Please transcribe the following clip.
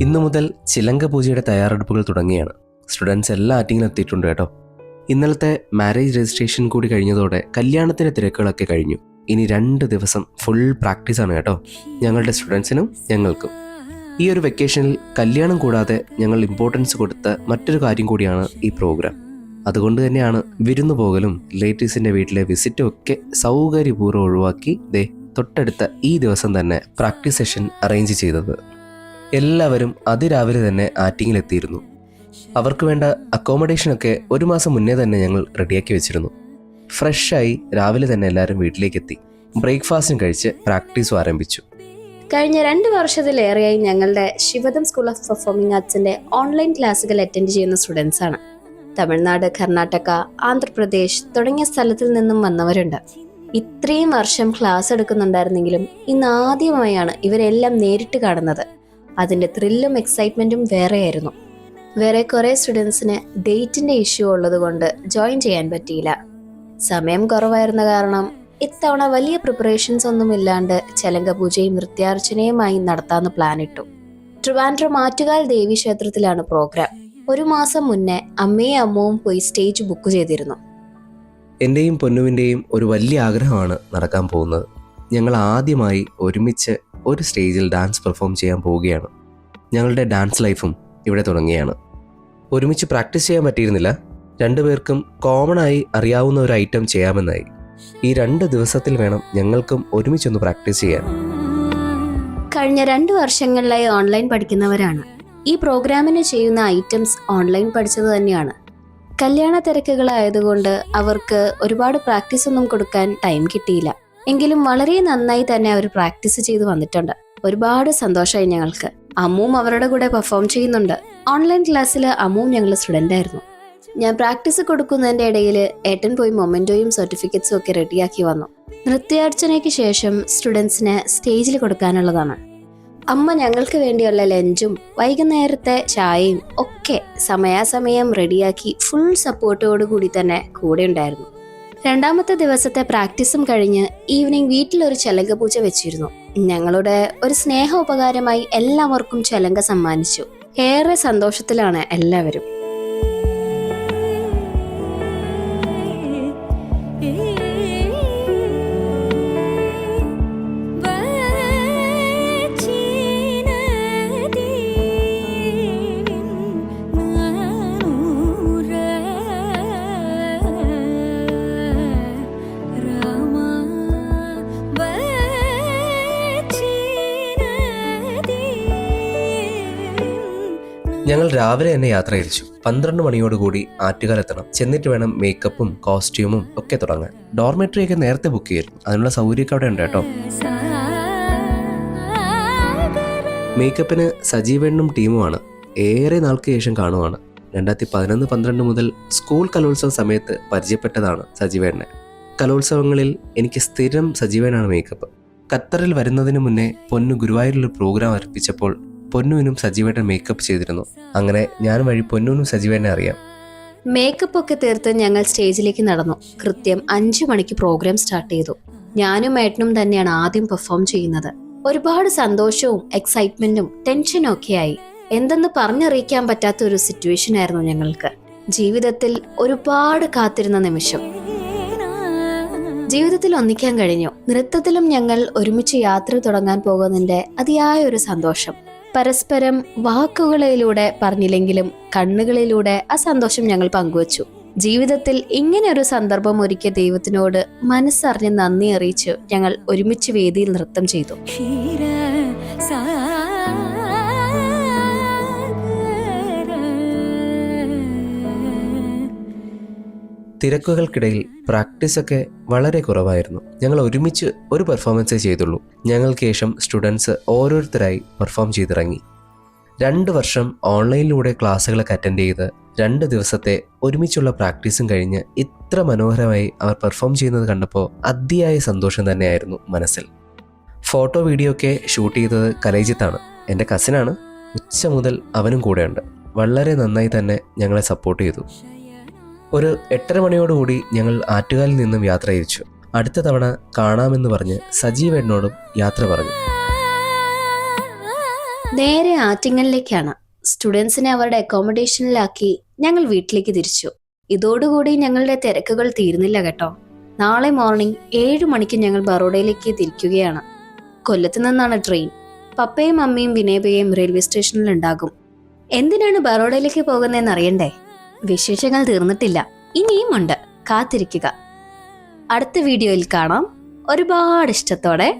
ഇന്നു മുതൽ ചിലങ്ക പൂജയുടെ തയ്യാറെടുപ്പുകൾ തുടങ്ങിയാണ്. സ്റ്റുഡൻസ് എല്ലാ ആറ്റിങ്ങിലും എത്തിയിട്ടുണ്ട് കേട്ടോ. ഇന്നലത്തെ മാരേജ് രജിസ്ട്രേഷൻ കൂടി കഴിഞ്ഞതോടെ കല്യാണത്തിന്റെ തിരക്കുകളൊക്കെ കഴിഞ്ഞു. ഇനി രണ്ട് ദിവസം ഫുൾ പ്രാക്ടീസാണ് കേട്ടോ. ഞങ്ങളുടെ സ്റ്റുഡൻസിനും ഞങ്ങൾക്കും. ഈ ഒരു വെക്കേഷനിൽ കല്യാണം കൂടാതെ ഞങ്ങൾ ഇമ്പോർട്ടൻസ് കൊടുത്ത മറ്റൊരു കാര്യം കൂടിയാണ് ഈ പ്രോഗ്രാം അതുകൊണ്ട് തന്നെയാണ് വിരുന്നു പോകലും റിലേറ്റീവ്സിന്റെ വീട്ടിലെ വിസിറ്റും ഒക്കെ സൗകര്യപൂർവം ഒഴിവാക്കി ദേ തൊട്ടടുത്ത ഈ ദിവസം തന്നെ പ്രാക്ടീസ് സെഷൻ അറേഞ്ച് ചെയ്തത്. എല്ലാവരും അതിരാവിലെ തന്നെ ആറ്റിങ്ങിലെത്തിയിരുന്നു. അവർക്ക് വേണ്ട അക്കോമഡേഷനൊക്കെ ഒരു മാസം മുന്നേ തന്നെ ഞങ്ങൾ റെഡിയാക്കി വെച്ചിരുന്നു. ഫ്രഷായി രാവിലെ തന്നെ എല്ലാവരും വീട്ടിലേക്ക് എത്തി ബ്രേക്ക്ഫാസ്റ്റും കഴിച്ച് പ്രാക്ടീസും ആരംഭിച്ചു. കഴിഞ്ഞ രണ്ട് വർഷത്തിലേറെയായി ഞങ്ങളുടെ ശിവദം സ്കൂൾ ഓഫ് പെർഫോമിംഗ് ആർട്സിന്റെ ഓൺലൈൻ ക്ലാസ്സുകൾ അറ്റൻഡ് ചെയ്യുന്ന സ്റ്റുഡൻസ് ആണ് തമിഴ്നാട് കർണാടക ആന്ധ്രാപ്രദേശ് തുടങ്ങിയ സ്ഥലത്തിൽ നിന്നും വന്നവരുണ്ട്. ഇത്രയും വർഷം ക്ലാസ് എടുക്കുന്നുണ്ടായിരുന്നെങ്കിലും ഇന്ന് ആദ്യമായാണ് ഇവരെല്ലാം നേരിട്ട് കാണുന്നത്. അതിന്റെ ത്രില്ലും എക്സൈറ്റ്മെന്റും വേറെയായിരുന്നു. വേറെ കുറേ സ്റ്റുഡൻസിന് ഡേറ്റിന്റെ ഇഷ്യൂ ഉള്ളത് കൊണ്ട് ജോയിൻ ചെയ്യാൻ പറ്റിയില്ല. സമയം കുറവായിരുന്ന കാരണം ഇത്തവണ വലിയ പ്രിപ്പറേഷൻസ് ഒന്നും ഇല്ലാണ്ട് ചെലങ്ക പൂജയും നൃത്യാർച്ചനയുമായി നടത്താമെന്ന് പ്ലാൻ ഇട്ടു. ട്രിവാൻഡ്രം ആറ്റുകാൽ ദേവി ക്ഷേത്രത്തിലാണ് പ്രോഗ്രാം ഒരു മാസം മുന്നേ അമ്മയും അമ്മവും പോയി സ്റ്റേജ് ബുക്ക് ചെയ്തിരുന്നു. എന്റെയും പൊന്നുവിന്റെയും ഒരു വലിയ ആഗ്രഹമാണ് നടക്കാൻ പോകുന്നത്. ഞങ്ങൾ ആദ്യമായി ഒരുമിച്ച് ഒരു സ്റ്റേജിൽ ഡാൻസ് പെർഫോം ചെയ്യാൻ പോവുകയാണ്. ഞങ്ങളുടെ ഡാൻസ് ലൈഫും ഇവിടെ തുടങ്ങിയാണ് ഒരുമിച്ച് പ്രാക്ടീസ് ചെയ്യാൻ പറ്റിയിരുന്നില്ല. രണ്ടുപേർക്കും കോമൺ ആയി അറിയാവുന്ന ഒരു ഐറ്റം ചെയ്യാമെന്നായി. ഈ രണ്ട് ദിവസത്തിൽ വേണം ഞങ്ങൾക്കും ഒരുമിച്ചൊന്ന് പ്രാക്ടീസ് ചെയ്യാൻ. കഴിഞ്ഞ രണ്ട് വർഷങ്ങളിലായി ഓൺലൈൻ പഠിക്കുന്നവരാണ്. ഈ പ്രോഗ്രാമിന് ചെയ്യുന്ന ഐറ്റംസ് ഓൺലൈൻ പഠിച്ചത് തന്നെയാണ്. കല്യാണ തിരക്കുകളായതുകൊണ്ട് അവർക്ക് ഒരുപാട് പ്രാക്ടീസ് ഒന്നും കൊടുക്കാൻ ടൈം കിട്ടിയില്ല. എങ്കിലും വളരെ നന്നായി തന്നെ അവർ പ്രാക്ടീസ് ചെയ്ത് വന്നിട്ടുണ്ട്. ഒരുപാട് സന്തോഷമായി ഞങ്ങൾക്ക്. അമ്മുവും അവരുടെ കൂടെ പെർഫോം ചെയ്യുന്നുണ്ട്. ഓൺലൈൻ ക്ലാസ്സിൽ അമ്മുവും ഞങ്ങൾ സ്റ്റുഡന്റ് ആയിരുന്നു. ഞാൻ പ്രാക്ടീസ് കൊടുക്കുന്നതിന്റെ ഇടയിൽ ഏട്ടൻ പോയി മൊമെന്റോയും സർട്ടിഫിക്കറ്റ്സും ഒക്കെ റെഡിയാക്കി വന്നു. നൃത്യാർച്ചനയ്ക്ക് ശേഷം സ്റ്റുഡൻസിന് സ്റ്റേജിൽ കൊടുക്കാനുള്ളതാണ്. അമ്മ ഞങ്ങൾക്ക് വേണ്ടിയുള്ള ലഞ്ചും വൈകുന്നേരത്തെ ചായയും ഒക്കെ സമയാസമയം റെഡിയാക്കി ഫുൾ സപ്പോർട്ടോടു കൂടി തന്നെ കൂടെ ഉണ്ടായിരുന്നു. രണ്ടാമത്തെ ദിവസത്തെ പ്രാക്ടീസും കഴിഞ്ഞ് ഈവനിങ് വീട്ടിലൊരു ചെലങ്ക പൂജ വെച്ചിരുന്നു. ഞങ്ങളുടെ ഒരു സ്നേഹ ഉപകാരമായി എല്ലാവർക്കും ചെലങ്ക സമ്മാനിച്ചു. ഏറെ സന്തോഷത്തിലാണ് എല്ലാവരും. ഞങ്ങൾ രാവിലെ തന്നെ യാത്ര തിരിച്ചു പന്ത്രണ്ട് മണിയോടുകൂടി ആറ്റുകാലെത്തണം. ചെന്നിട്ട് വേണം മേക്കപ്പും കോസ്റ്റ്യൂമും ഒക്കെ തുടങ്ങാൻ. ഡോർമെട്രി ഒക്കെ നേരത്തെ ബുക്ക് ചെയ്തിരുന്നു അതിനുള്ള സൗകര്യമൊക്കെ അവിടെ ഉണ്ട് കേട്ടോ. മേക്കപ്പിന് സജീവണ്ണും ടീമുമാണ് ഏറെ നാൾക്ക് ശേഷം കാണുവാണ്. രണ്ടായിരത്തി പതിനൊന്ന് പന്ത്രണ്ട് മുതൽ സ്കൂൾ കലോത്സവ സമയത്ത് പരിചയപ്പെട്ടതാണ് സജീവേണ്ണെ കലോത്സവങ്ങളിൽ എനിക്ക് സ്ഥിരം സജീവനാണ് മേക്കപ്പ് ഖത്തറിൽ വരുന്നതിന് മുന്നേ പൊന്നു ഗുരുവായൂരിലൊരു പ്രോഗ്രാം അർപ്പിച്ചപ്പോൾ പൊന്നുവിനും സജീവേട്ടൻ മേക്കപ്പ് ചെയ്തിരുന്നു. അങ്ങനെ ഞാൻ വഴി പൊന്നുവിനും സജീവേട്ടനെ അറിയാം. മേക്കപ്പ് ഒക്കെ തീർത്ത് ഞങ്ങൾ സ്റ്റേജിലേക്ക് നടന്നു. കൃത്യം അഞ്ചു മണിക്ക് പ്രോഗ്രാം സ്റ്റാർട്ട് ചെയ്തു. ഞാനും ഏട്ടനും തന്നെയാണ് ആദ്യം പെർഫോം ചെയ്യുന്നത്. ഒരുപാട് സന്തോഷവും എക്സൈറ്റ്മെന്റും ടെൻഷനും ഒക്കെയായി എന്തെന്ന് പറഞ്ഞറിയിക്കാൻ പറ്റാത്ത ഒരു സിറ്റുവേഷൻ ആയിരുന്നു ഞങ്ങൾക്ക്. ജീവിതത്തിൽ ഒരുപാട് കാത്തിരുന്ന നിമിഷം. ജീവിതത്തിൽ ഒന്നിക്കാൻ കഴിഞ്ഞു. നൃത്തത്തിലും ഞങ്ങൾ ഒരുമിച്ച് യാത്ര തുടങ്ങാൻ പോകുന്നതിന്റെ അതിയായ ഒരു സന്തോഷം. പരസ്പരം വാക്കുകളിലൂടെ പറഞ്ഞില്ലെങ്കിലും കണ്ണുകളിലൂടെ ആ സന്തോഷം ഞങ്ങൾ പങ്കുവച്ചു. ജീവിതത്തിൽ ഇങ്ങനെ ഒരു സന്ദർഭം ഒരുക്കിയ ദൈവത്തിനോട് മനസ്സറിഞ്ഞ് നന്ദി അറിയിച്ച് ഞങ്ങൾ ഒരുമിച്ച് വേദിയിൽ നൃത്തം ചെയ്തു. തിരക്കുകൾക്കിടയിൽ പ്രാക്ടീസൊക്കെ വളരെ കുറവായിരുന്നു. ഞങ്ങൾ ഒരുമിച്ച് ഒരു പെർഫോമൻസേ ചെയ്തുള്ളൂ. ഞങ്ങൾക്ക് ശേഷം സ്റ്റുഡൻസ് ഓരോരുത്തരായി പെർഫോം ചെയ്തിറങ്ങി. രണ്ട് വർഷം ഓൺലൈനിലൂടെ ക്ലാസ്സുകളൊക്കെ അറ്റൻഡ് ചെയ്ത് രണ്ട് ദിവസത്തെ ഒരുമിച്ചുള്ള പ്രാക്ടീസും കഴിഞ്ഞ് ഇത്ര മനോഹരമായി അവർ പെർഫോം ചെയ്യുന്നത് കണ്ടപ്പോൾ അതിയായ സന്തോഷം തന്നെയായിരുന്നു മനസ്സിൽ. ഫോട്ടോ വീഡിയോ ഒക്കെ ഷൂട്ട് ചെയ്തത് കലൈജിത്താണ്. എന്റെ കസിനാണ് ഉച്ച മുതൽ അവനും കൂടെയുണ്ട്. വളരെ നന്നായി തന്നെ ഞങ്ങളെ സപ്പോർട്ട് ചെയ്തു. ഒരു എട്ടര മണിയോടുകൂടി ഞങ്ങൾ ആറ്റുകാലിൽ നിന്നും യാത്ര തിരിച്ചു. അടുത്ത തവണ കാണാമെന്ന് പറഞ്ഞ് സജീവ എന്നോടും യാത്ര പറഞ്ഞു. നേരെ ആറ്റിങ്ങലിലേക്കാണ്. സ്റ്റുഡൻസിനെ അവരുടെ അക്കോമഡേഷനിലാക്കി ഞങ്ങൾ വീട്ടിലേക്ക് തിരിച്ചു. ഇതോടുകൂടി ഞങ്ങളുടെ തിരക്കുകൾ തീരുന്നില്ല കേട്ടോ. നാളെ മോർണിംഗ് ഏഴു മണിക്ക് ഞങ്ങൾ ബറോഡയിലേക്ക് തിരിക്കുകയാണ്. കൊല്ലത്ത് നിന്നാണ് ട്രെയിൻ. പപ്പയും അമ്മയും വിനയബയും റെയിൽവേ സ്റ്റേഷനിൽ ഉണ്ടാകും എന്തിനാണ് ബറോഡയിലേക്ക് പോകുന്നതെന്ന് അറിയണ്ടേ വിശേഷങ്ങൾ തീർന്നിട്ടില്ല. ഇനിയും ഉണ്ട് കാത്തിരിക്കുക. അടുത്ത വീഡിയോയിൽ കാണാം. ഒരുപാട് ഇഷ്ടത്തോടെ